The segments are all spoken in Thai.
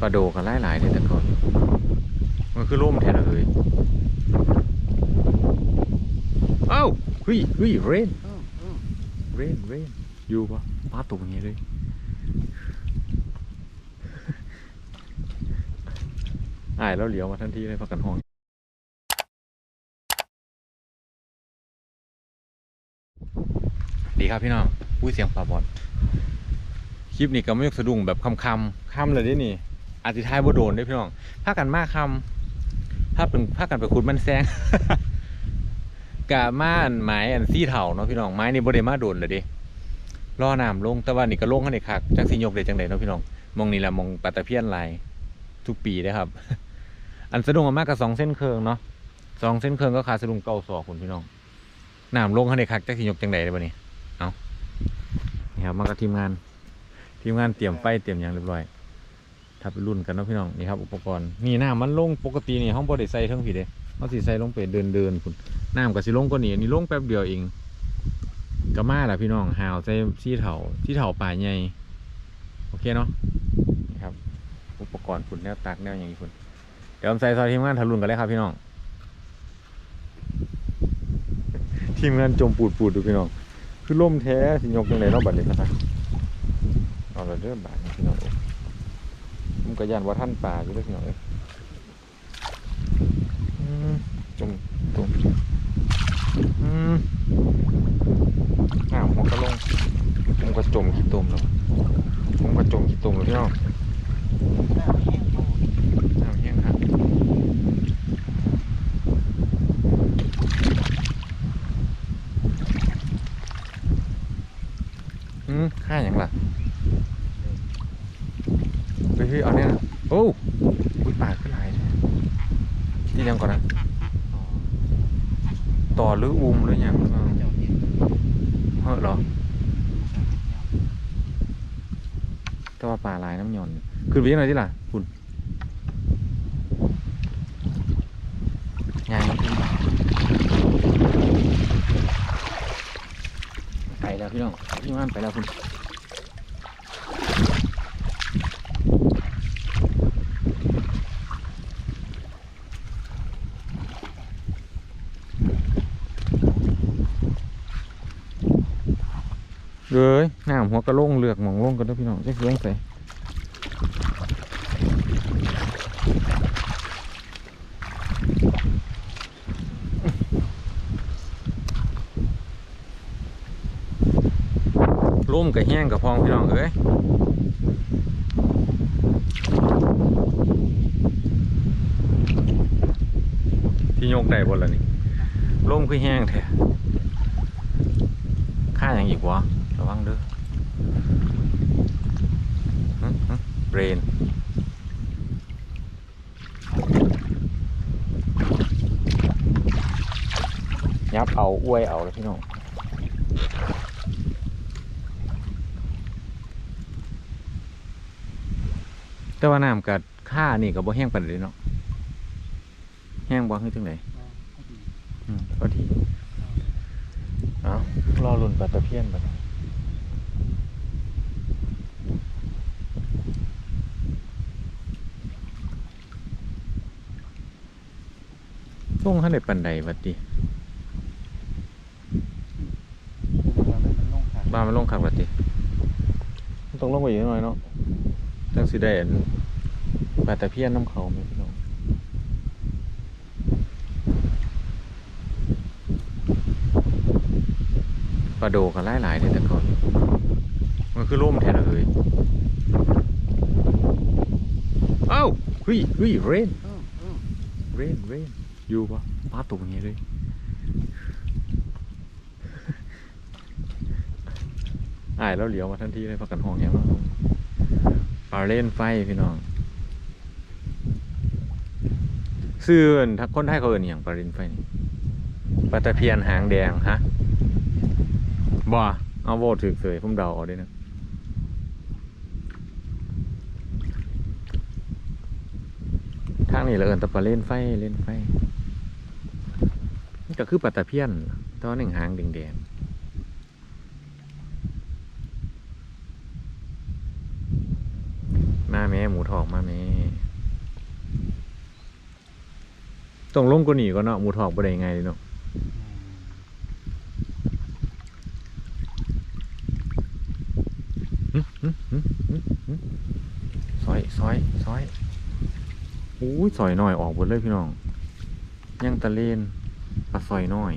ปลาโดกันหลายๆเลยแต่ก่อนมันคือร่มแท้เลยเอ้าเฮ้ยเฮ้ยเรนเรนเรนอยู่ปะป้าตรงนี้เลยอายแล้วเหลียวมาทันทีเลยพักกันห้องดีครับพี่น้องอุ้ยเสียงปลาบอลคลิปนี้ก็ไม่ยกสะดุ้งแบบคำคำคำเลยดินี่ อาทิทายบ่โดนด้อพี่น้องพากันมากคำถ้าเป็นพากันไปขุดมันแซงกะม่านไม้อันซี่เถาเนาะพี่น้องไม้นี่บ่ได้มาโดนเลยดิรอน้ำลงแต่ว่านี่ก็ลงให้นี่คักจักสิยกได้จังไดเนาะพี่น้องมองนี่ละมองปลาตะเพียนลายทุกปีเด้อครับ อันสะดุ้งมากกับสองเส้นเคืองเนาะสองเส้นเคืองก็ขาสะดุ้งเก้าศอคุณพี่น้องน้ำลงให้นี่คักจักสิยกจังไดได้บ่นี่นี่ครับมากับทีมงาน ทีมงานเตรียมไฟเตรียมอย่างเรียบร้อย ถ้าไปรุ่นกันนะพี่น้องนี่ครับอุปกรณ์นี่น้ำมันลงปกตินี่ห้องบริใส่เทั้งผีเด้เขาสิใส่ลงไปเดินเดินคุณน้ำกับสิลงก็หนีอันนี้ลงแป๊บเดียวเองก็มาแหละพี่น้องหาวใส่ที่เถาที่เถาป่าใหญ่โอเคเนาะนี่ครับ อุปกรณ์คุณแนวตักแนวอย่างนี้คุณเดี๋ยวผมใส่ซอยทีมงานทะลุนกันเลยครับพี่น้องทีมงานจมปูดปูดดูพี่น้อง คือล่มแท้สิยกยังไงเนาะบัดนี้ครับเอาละเริ่มบาดนี้พี่น้อง เอ้ยผมก็ยันว่าท่านป่าอยู่เด้วยพี่น้องเอ้ยอืมจมจมอืมอ้าวหัวก็ลงผมก็จมขี้ตุ่มแล้วผมก็จมขี้ตุ่มแล้วพี่น้องน้ำแห้งครับอืมค่าอย่างล่ะไปพี่เอาเนี่ยนะโอ้อุ้ยปากขึ้นหลายเลยที่ยังก่อนนะต่อหรืออุ้มหรือยังเฮ้อเหรอแต่ว่าปลาลายน้ำหย่อนขึ้น ไปยังไงที่ล่ะคุณยายมันขึ้นไปแล้วพี่น้องพี่ว่านไปแล้วคุณเลยน้ำหัวกระโหลงเลือกหมองโล่งกันเด้วยพี่น้องจะเลี้ยงใส่ร่ม กับแห้งกับพองพี่น้องเอ้ยที่โยกได้บนละนี่ร่มคือแห้งแท้ค่าอย่างอีกวะระวังเด้อเบรนยับเอาอ้วยเอาแล้วพี่น้อง แต่ว่าน้ำกับค่านี่กับบ่แห้งปานใดเนาะแห้งบ่คือจังไดอืมพอดีเอารอลุ่นปลาตะเพียนไปลงข้างในปันไดวัดดิบ้านมันลงขักวัดดิมันต้องลงไปอีกหน่อยเนาะ จังสิได้อันปลาตะเพียนน้ำเขาไหมพี่น้องปลาโดกันหลายๆเลยแต่ก่อนมันคือร่มแท้เลยเอ้าเฮ้ยเฮ้ยเรนเรนเรนอยู่ปะป้าตรงนี้เลยอายแล้วเหลียวมาทันทีเลยพักกันห้องอย่างว่าปลาเล่นไฟพี่น้องซื่อถ้าคนไทยเขาเอินอย่างปลาเล่นไฟนี่ปลาตะเพียนหางแดงฮะบ่เอาโบถึกเสยผมเดาเอาด้วยนะทางนี้เราเอินแตะปลาเล่นไฟเล่นไฟนี่ก็คือปลาตะเพียนตอนหนึ่งหางแดงๆ มาแม่หมูทองมาแม่ต้องลงกว่านี้ก่อนเนาะหมูทองบ่ได้ไงเนาะหึหึหึหึหึซอยซอยซอยอู้ยซอยหน่อยออกหมดเลยพี่น้อง ยังตะเลนปลาซอยน้อย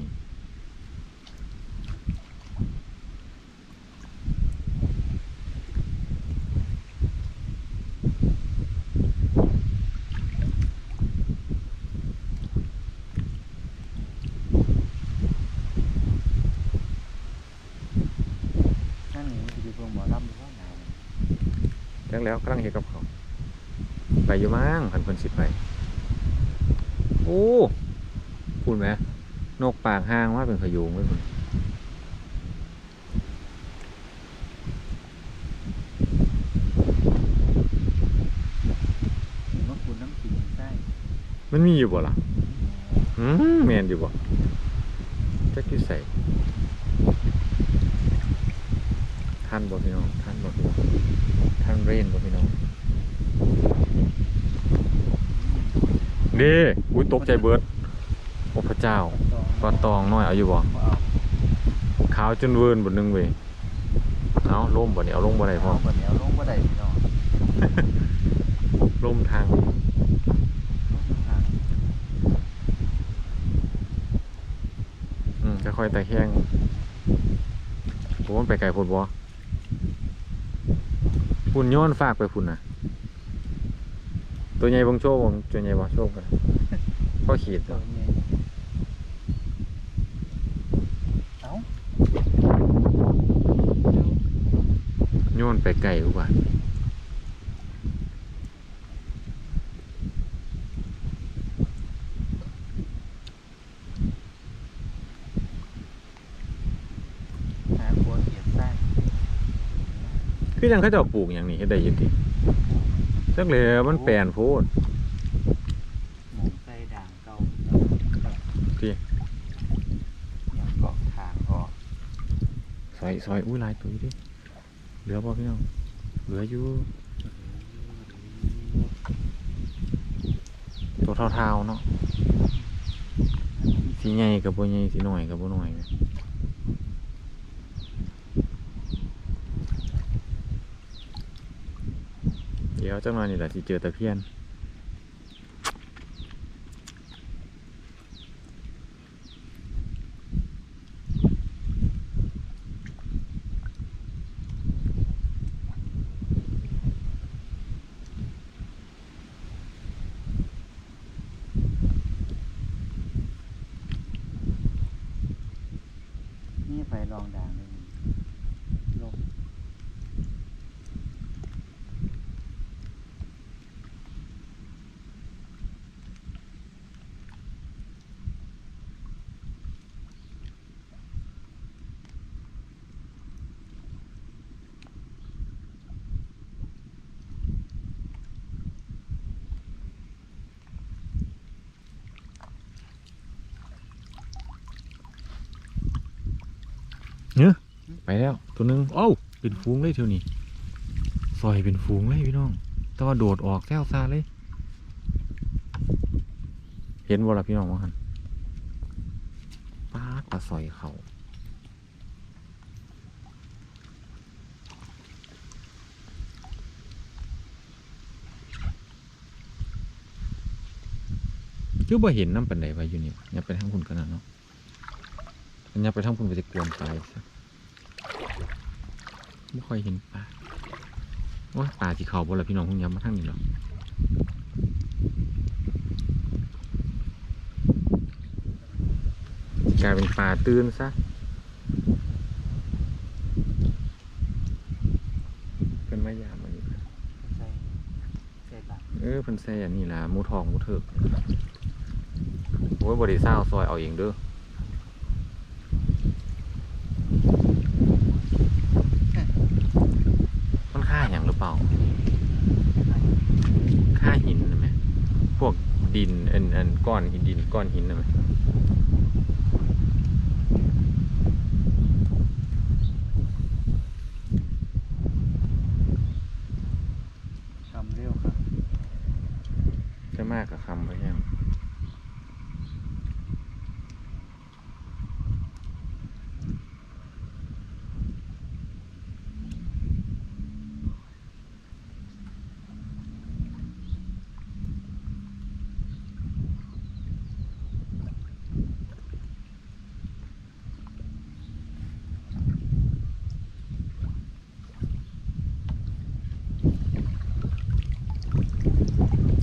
นั่นนี่คือเพิ่งหมอลำหรือว่าไง จัง แล้วกำลังเฮ็ดกับเขาวไปอยู่มั้งพันคนสิไปโอ้พูดไหมนกปากห้างว่าเป็นขยุงไว้คุณเห็นว่าคุณน้ำสีใช่มันมีอยู่บ่ล่ะอืมแมนอยู่บ่จักอยู่ใส่ ท่านบ่พี่น้องท่านบ่พี่น้องท่านเรนบ่พี่น้องเด้อุ้ยตกใจเบิดโอ้พระเจ้าปลาตองน้อยเอาอยู่บ่เอาขาวจนเวิร์นบนนึงเว้ยเอาล่มบ่เนี่ยเอาลงบ่ได้พอเอาคนเดียวลงบ่ได้พี่น้องล่มทางลงทางอืมค่อยๆแต่แข้งผมว่ามันไปไกลพุ่นบ่ พุ่นย้อนฝากไปพุ่นน่ะตัวใหญ่เบังโชว์บ่ตัวใหญ่บ่โชว์กันก็ขีดตัวเนาะนี้เอ้าย้อนไปไกลกว่าหาขัวเขียนไส้ คือจังเขาเจ้าปลูกอย่างนี้เฮ็ดได้อยินติจักเลยมันแปลนโพดหมูไส้ด่างเก่าที่อย่างเกาะทางออกซอยซอยอุ้ยหลายตัวอยู่ดิเหลือบ่พี่น้องเหลืออยู่ตัวเท่าๆเนาะสีใหญ่กับบ่ใหญ่สีน้อยกับบ่น้อยนะ ดี๋ยวจังหน่อยนี่แหละที่เจอตะเพียนนี่ไฟรองด่างเลยลง ไปแล้ว ตัวหนึงเอ้าเป็นฟูงเลยเท่านี้ซอยเป็นฟูงเลยพี่น้อง แต่ว่าโดดออกแซวซาเลย เห็นบ่ล่ะพี่น้องว่าหันป้าดปลาซอยเขาคือบ่เห็นน้ำปันไดไว้อยู่นี่อย่าไปทางคุณขนาดเนาะอย่าไปทางคุณไปจะกวนตาย ไม่ค่อยเห็นปลาว่าปลาที่เขาบ่ล่ะพี่น้องคงย้ำมาทางนี้หรอกกลายเป็นปลาตื้นซะเป็นมายามอันนี้ใส่ใส่ด่างเออเพิ่นใส่อันนี้ล่ะหมูทองหมูเถิกโอ้ยบริซ่าวซอยเอาเองเด้อมันค่าอย่างหรือเปล่า ค่าหินนะไหมพวกดิน อันอันก้อนหินดินก้อนหินนะไหม ทำเร็วครับ จะมากกับคำไปยัง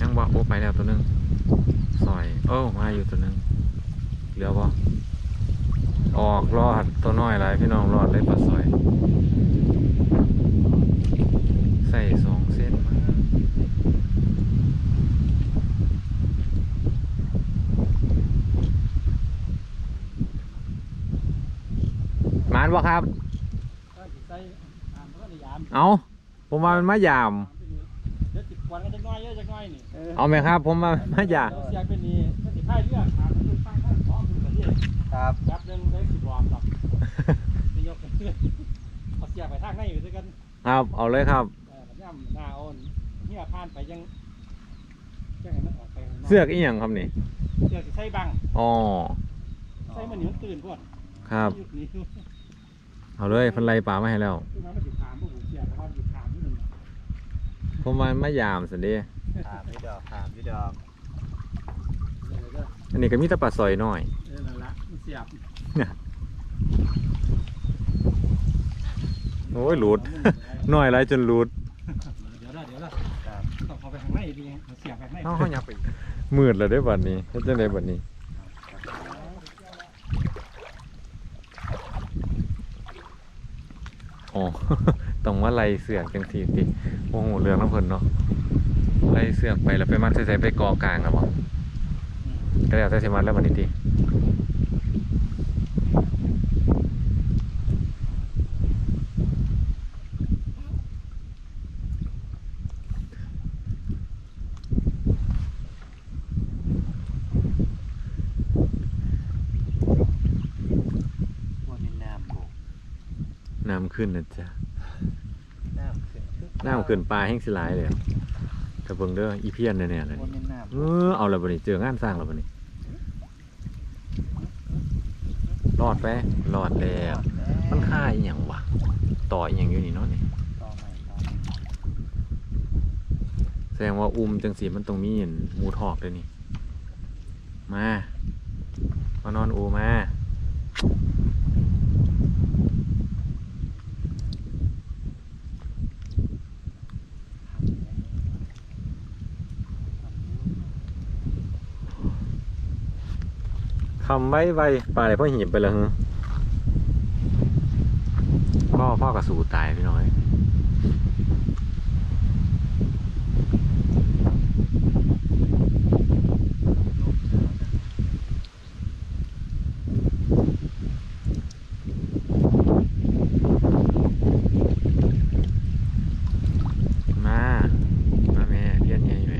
ยังบอกโอ้ไปแล้วตัวหนึงซอย โอ้มาอยู่ตัวหนึงเหลือบ่ออกรอดตัวน้อยไรพี่น้องรอดเลยปลาซอย ใส่สองเส้นมาหมานบ่ครับก็สิใส่อ่านมันก็ได้ยามเอาผมมาเป็นมะยามเดี๋ยวติดควันกันจักหน้อยเยอะจักหน้อยนี่เอาไหมครับ ผมมาเป็นมะยามเเสียงเป็นนี่ คือกันนี่ครับแป๊บหนึงได้สิบวอร์มหรอกนายกกันเรือเอาเสียบไปทางในอยู่ด้วยกันครับ เอาเลยครับเออมันย่ำหน้าโอนเฮียผ่านไปยังยังให้มันออกไปข้างนเสือกอีหยังครับนี่เสือกสิใส่บังอ๋อใส่มันนี่มันตื่นพวดครับหยุดนี่คือเอาเลยเพันไล่ปลามาให้แล้วมันมันสิถามพวกผมเสียบเพราะว่าสิถามนิดนึงผมมามายามสิเดีถามพี่ดอกถามพี่ดอก เออเด้ออันนี้ก็มีแตะปลาซอยน้อยเออนั่นละมันเสียบโอ้ยหลุด น้อยไรจนหลุดเดี๋ยวเด้อเดี๋ยวเด้อครับต้องเอาไปข้างในดีเสียบไปข้างในเขาเขาอยากไปมืดแล้วได้อบัดนี้เฮ็ดจังไดบัดนี้อ๋อต้องว่าไล่เสือกจังซี่ติโอ้โหเรื่องน้ำเพิ่นเนาะไล่เสือกไปแล้วไปมัดใส่ๆไปกอกลางครับบ่ก็แล้วแต่สิมัดแล้วบัดนี้ติ ว่ามีน้ำกู น้ำ ขึ้นนะจ๊ะน้ำขึ้นคือน้ำขึ้นปลาแห้งสิหลายเลยแต่เบิ่งเด้ออีเพียนแน่ๆเลยว่ามีน้เออเอาแล้วบัดนี้เจองานสร้างแล้วบัดนี้รอดไปรอดแล้วำมันค่าอีหยังวะต่ออีหยังอยู่นี่เนาะนี่ต่อใหม่ต่อใหม่แสดงว่าอุ้มจังสีมันตรงมีเห็นหมูทอกเลยนี่ มามานอนอูมาำไว้ไวปลาอะไรพ่อหีบไปเลยฮะพ่อพ่อกระสูตายพี่น้อย มา มาแม่เพี้ยนไงไหม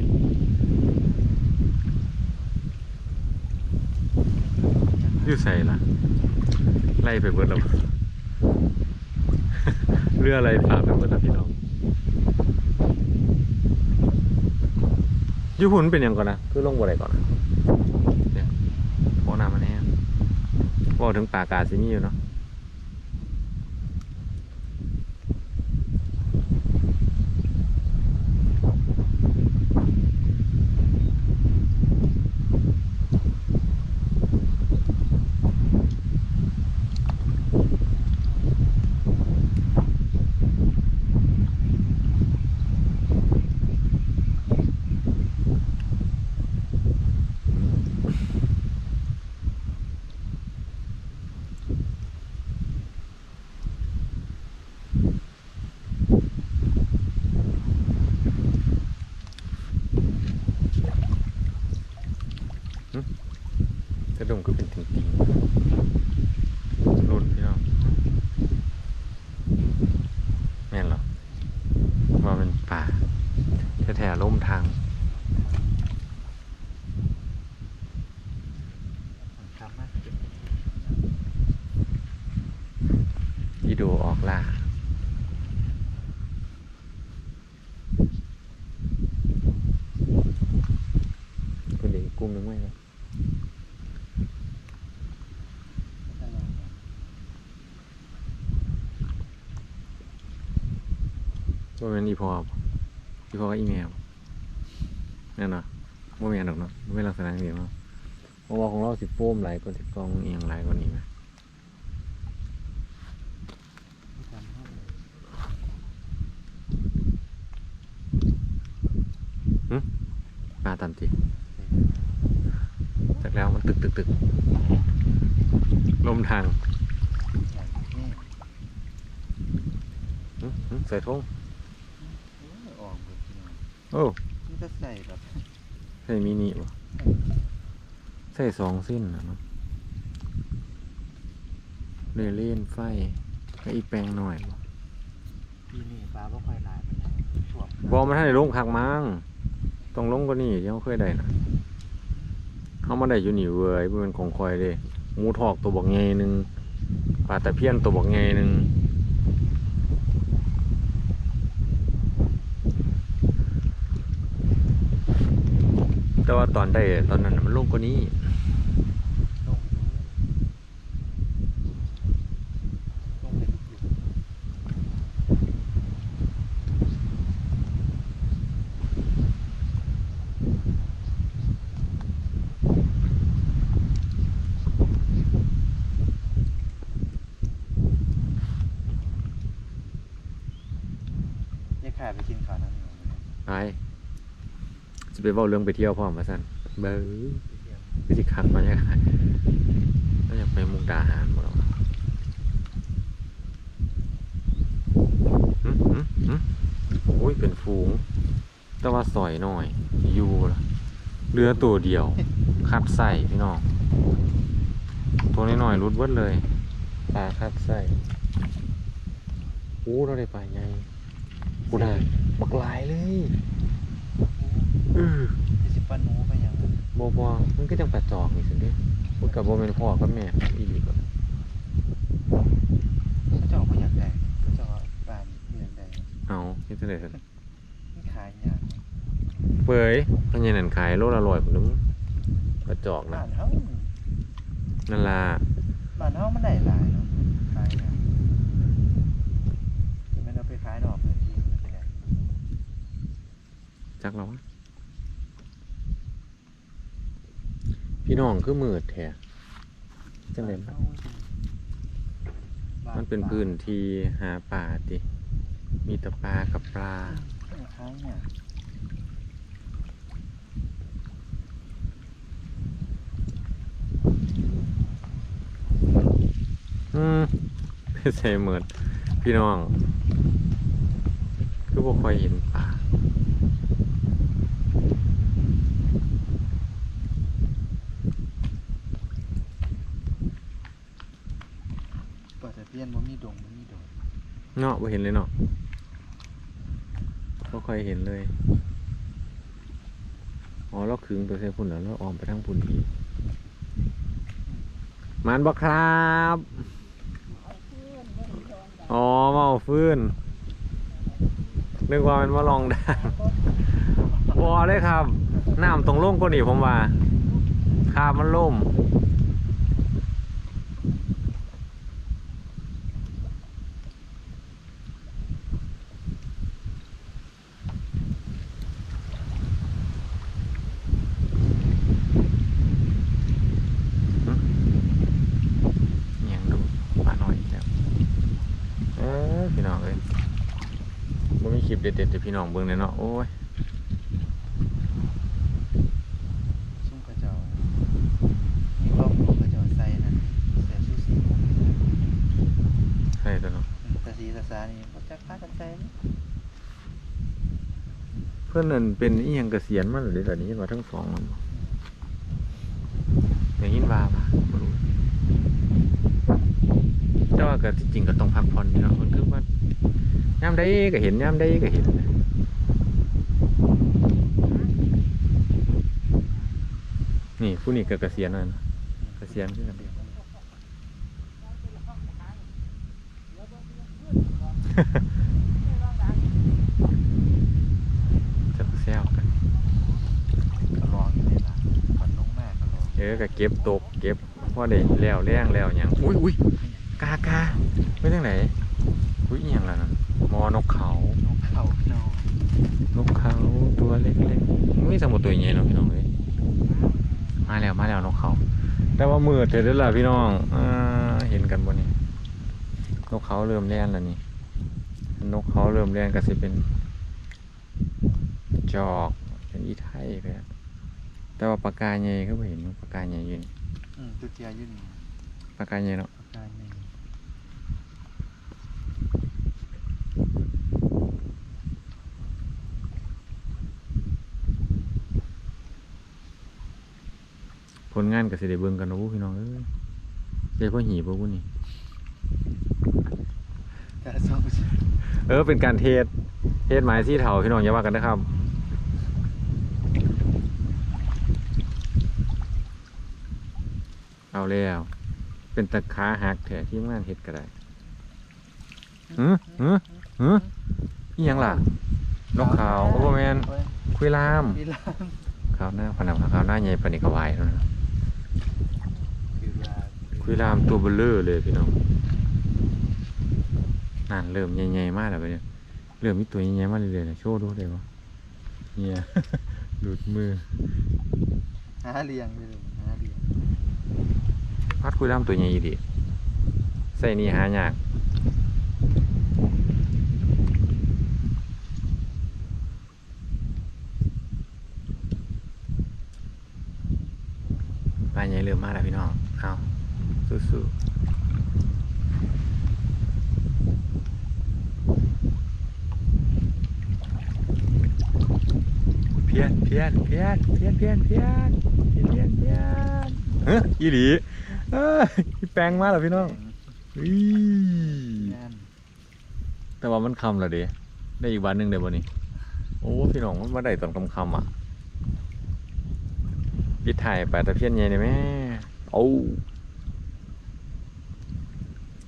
อ ยู่ใส่ล่ะ ไล่ไปเบิดแล้วเรืออะไรพาไปเบิดแล้วพี่น้องยูหุ่นเป็นยังก่อนนะคือลงบ่ไรก่อนนะเนี่ยโอ้น้ำมันแห้งบอกถึงป่ากาซิมีอยู่เนาะกระดงก็เป็นติ่งติ่งๆรุ่นพี่น้องแม่นเหรอว่าเป็นป่าแท้ๆล่มทาง ทำมากขึ้น อีโดออกล่า ว่าเป็นอีพอบ่อีพอกับอีแมวนั่นนะว่าแม่นดอกเนาะบ่เป็นลักษณะนี้เนาะเพราะว่าของเราสิโฟมหลายกว่าสิกองเอียงหลายกว่านี้นะทำให้ปลาตันติจากแล้วมันตึกตึกตึกลมทางใส่นี่หึหึใส่ทง โอ้ยออกหมดพี่น้ องโอ้นี่ก็ใส่แบบใส่มินิบ่ใส่สองเส้นนะเนาะเลยเล่นไฟก็อีแปลงหน่อยบ่ปีนี้ปลาบ่ค่อยหลายมันนะช่วงบอมาท่านได้ลงคักมั้งต้องลงกว่านี้ที่เขาเคยได้นะเขามาได้อยู่นี่เว้ยบ่แมันของคอยเด้หมูทอกตัวบอกไงหนึ่งปลาตะเพียนตัวบอกไงหนึ่ง แต่ว่าตอนได้ตอนนั้นน่ะมันลงกว่านี้ลงลงไปลุกยายขาไปกินข้าวน้ำหนูไหมไป จะไปเว้าเรื่องไปเที่ยวพร้อมมาสั่นเบ้อวิธีคักมาเนี่ยก็อยากไปมุกดาหารบ่หรอวะหึหึหึอุ้ยเป็นฝูง แต่ว่าสอยหน่อย อยู่เรือตัวเดียว คัดใส่พี่น้อง ตัวน้อยๆรุดเบิดเลย ปลาคัดใส่โอ้เราได้ปลาใหญ่กูได้บักหลายเลย อือที่สิปาหนูไปยังอะบอบอมันก็จังปลาจอกนี่สิเด้พูดกับโบเป็นพ่อกับแม่อีหลีก็เขาเจะออกมาอยากได้เขาเจะว่าปลาเรียนได้เอาเฮ็ดจังได๋ซั่นมันขายยากเปื่อยเพิ่นยังนั่นขายโลละ100พุ่นนึงปลาจอกนะบ้านเฮานั่นล่ะบ้านเฮามันได้หลายเนาะขายยากจะไม่นเอาไปขายนอกพื้นที่มันจะได้จักแล้ววะ พี่น้องคือมืดแท้จังได๋บ้ามันเป็นพื้นที่หาปลาติ มีแต่ปลากับปลาขายยากอืมใส่เหมือนพี่น้อง คือบ่ค่อยเห็นปลา ปลาตะเพียนบ่มีดงบ่มีดง เนาะบ่เห็นเลยเนาะบ่ค่อยเห็นเลย อ๋อเราขึงตัวเส้พุ่นแล้วเราออมไปทางพุ่นอีกมันบ่ครับ อ๋อมาเอาฟื้นนึกว่ามันมาลองดานบอเลยครับ น้ำตรงล่มก็หนีผมว่าคาบมันล่ม เนียงดูปลาหน่อยแล้วเออพี่น้องเอ้ย บ่มีคลิปเด็ดๆแต่พี่น้องเบิ่งเลยเนาะโอ้ยซุ่มกระเจ้ามีกล้องดูกระเจ้าใส่นั่นใส่ชูสีใช่ตัวเนาะตาสีตาสานี่บ่จักพากันใส่นี่เพื่อนนั่นเป็นอีหยังเกษียณมาหรือแบบนี้มาทั้งสองมันบ่อย่างนี้ว่าปะบ่รู้แต่ว่าก็ที่จริงก็ต้องพักผ่อนพี่เนาะมันคือว่า ยามใดก็เห็นยามใดก็เห็นนี่ผู้นี้ก็เกษียณแล้วนเกษียณคือกันจะแซวกันก็ลองอยู่นี่ละก่อนลงมาก็ลองเออก็เก็บตกเก็บพอได้แล้วแรงแล้วหยังอุ้ยอุ้ยกากาไปทางไหนอุ้ยอย่างละนั่น มอนกเขานกเขาเขานอนนกเขาตัวเล็กๆมีสมุดตัวใหญ่เนาะพี่น้องเอ้ยมาแล้วมาแล้วนกเขาแต่ว่ามืดเถิดเด้อล่ะพี่น้องอ่าเห็นกันบ่นี่นกเขาเริ่มแล่นแล้วนี่นกเขาเริ่มแล่นก็สิเป็น จอกเป็นอีไทยไปแล้วแต่ว่าปากกาใหญ่ก็บ่เห็นปากกาใหญ่อยู่นี่อืมตุเตียอยุ่นี่ปากกาใหญ่เนาะปากกาหนึ่ง ผ ลงานก็สิได้เบิ่งกันเนาะพี่น้องเอ้ยได้พ่อหีบ่บุนี่แต่สองเออเป็นการเทศเทศไม้ที่เถาพี่น้องอย่าว่ากันนะครับเอาแล้ว เป็นตะขาหักแถที่งานเฮ็ดก็ได้หือหือหืออีหยังล่ะ นกขาวโอ้บ่แม่นคุยลามคุยลาม ขาวหน้าพนักขาวหน้าใหญ่ปานนี้ก็ไหวแล้วนะ คือลามคุยลามตัวเบลเลอร์เลยพี่น้องนั่นเริ่มใหญ่ๆมากแล้วไปเนี่ยเริ่มมีตัวใหญ่ๆมากเลยๆนะโชว์ดูได้ปะเนี่ยหลุดมือหาเรียงเลยหาเรียงพัดคุยลามตัวใหญ่อีดิใส่นี่หายาก ใหญ่เริ่มมาแล้วพี่น้อง เอาสู้ๆเพี้ยนเพี้ยนเพี้ยนเพี้ยนเพี้ยนเพี้ยนเพี้ยนเพี้ยนเพี้ยนเฮ้ยอีหลีเอ้ยพี่แปลงมาแล้วพี่น้องอีงานแต่ว่ามันคำและเด้ได้อีกวันหนึ่งเดี๋ยววันนี้ โอ้พี่น้องมันมาได้ตอนคำคำๆอะ ปิดถ่ายไปตะเพียนใหญ่เลยแม่โอ้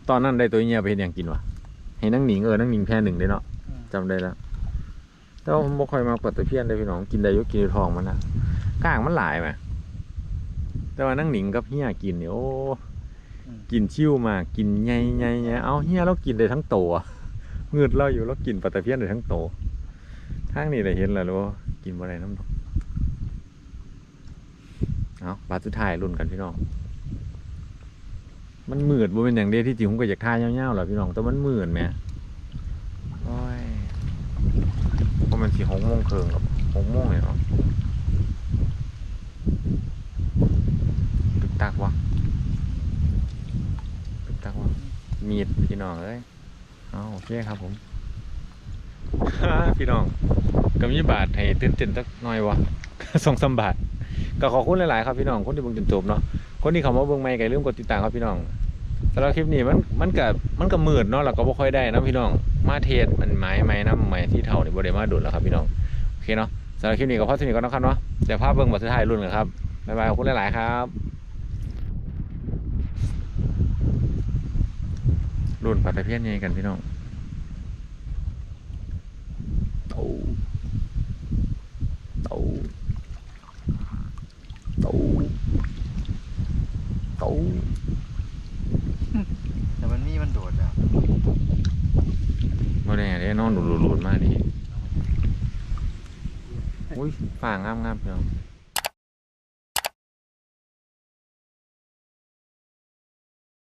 ตอนนั้นได้ตัวเงียไปเห็นอย่างกินวะให้นั่งหนิงเออนั่งหนิงแพ้หนึ่งได้เนาะอืมจำได้แล้วแต่ว่าผมบ่ค่อยมาปัดตะเพียนเลยพี่น้องกินได้อยุกินได้ทองมันนะก้างมันหลายไหมแต่ว่านั่งหนิงกับเฮียกินเนี่ยโอ้อืมกินชิวมากกินไงไงไงเอาเฮียเรากินได้ทั้งโตวเงืดเราอยู่เรากินปลาตะเพียนได้ทั้งโตทางนี้ได้เห็นแล้วรู้กินบ่ได้น้ำดอก เอาบาทสุดท้ายรุ่นกันพี่น้อง มันมืดบ่เป็นอย่างเดียวที่จริงผมก็อยากทายยาวๆแหละพี่น้องแต่มันมืดแหม่โอ้ยเพราะมันสี่หกโมงครึ่งกับหกโมงเลยเนาะตึกตักวะตึกตักวะมีดพี่น้องเอ้ยเอาโอเคครับผมพี่น้องก็มีบาทให้ตื่นเต้นสักหน่อยวะสองสามบาท ก็ขอบคุณหลายๆครับพี่น้องคนที่เบิ่งจนจบเนาะคนที่เขามาเบิ่งใหม่ก็ลืมกดติดตามครับพี่น้องสำหรับคลิปนี้มันมันก็มันก็มืดเนาะเราก็บ่ค่อยได้นะพี่น้องมาเทศมันไม้ไม้น้ำไม้ที่เท่าเนี่ยบ่ได้มาดุดแล้วครับพี่น้องโอเคเนาะสำหรับคลิปนี้ก็พอสนิทกันนะครับเนาะเดี๋ยวภาพเบิ่งบทสุดท้ายรุ่นกันครับบ๊ายบายขอบคุณหลาย ๆ ครับรุ่นปัตตะเพียนยังกันพี่น้องโตโตโต โตแต่มันมีมันโดดแล้วมาแน่เด้นอนหลุดๆๆมากดิอุ้ยฝ่างามๆพี่น้อง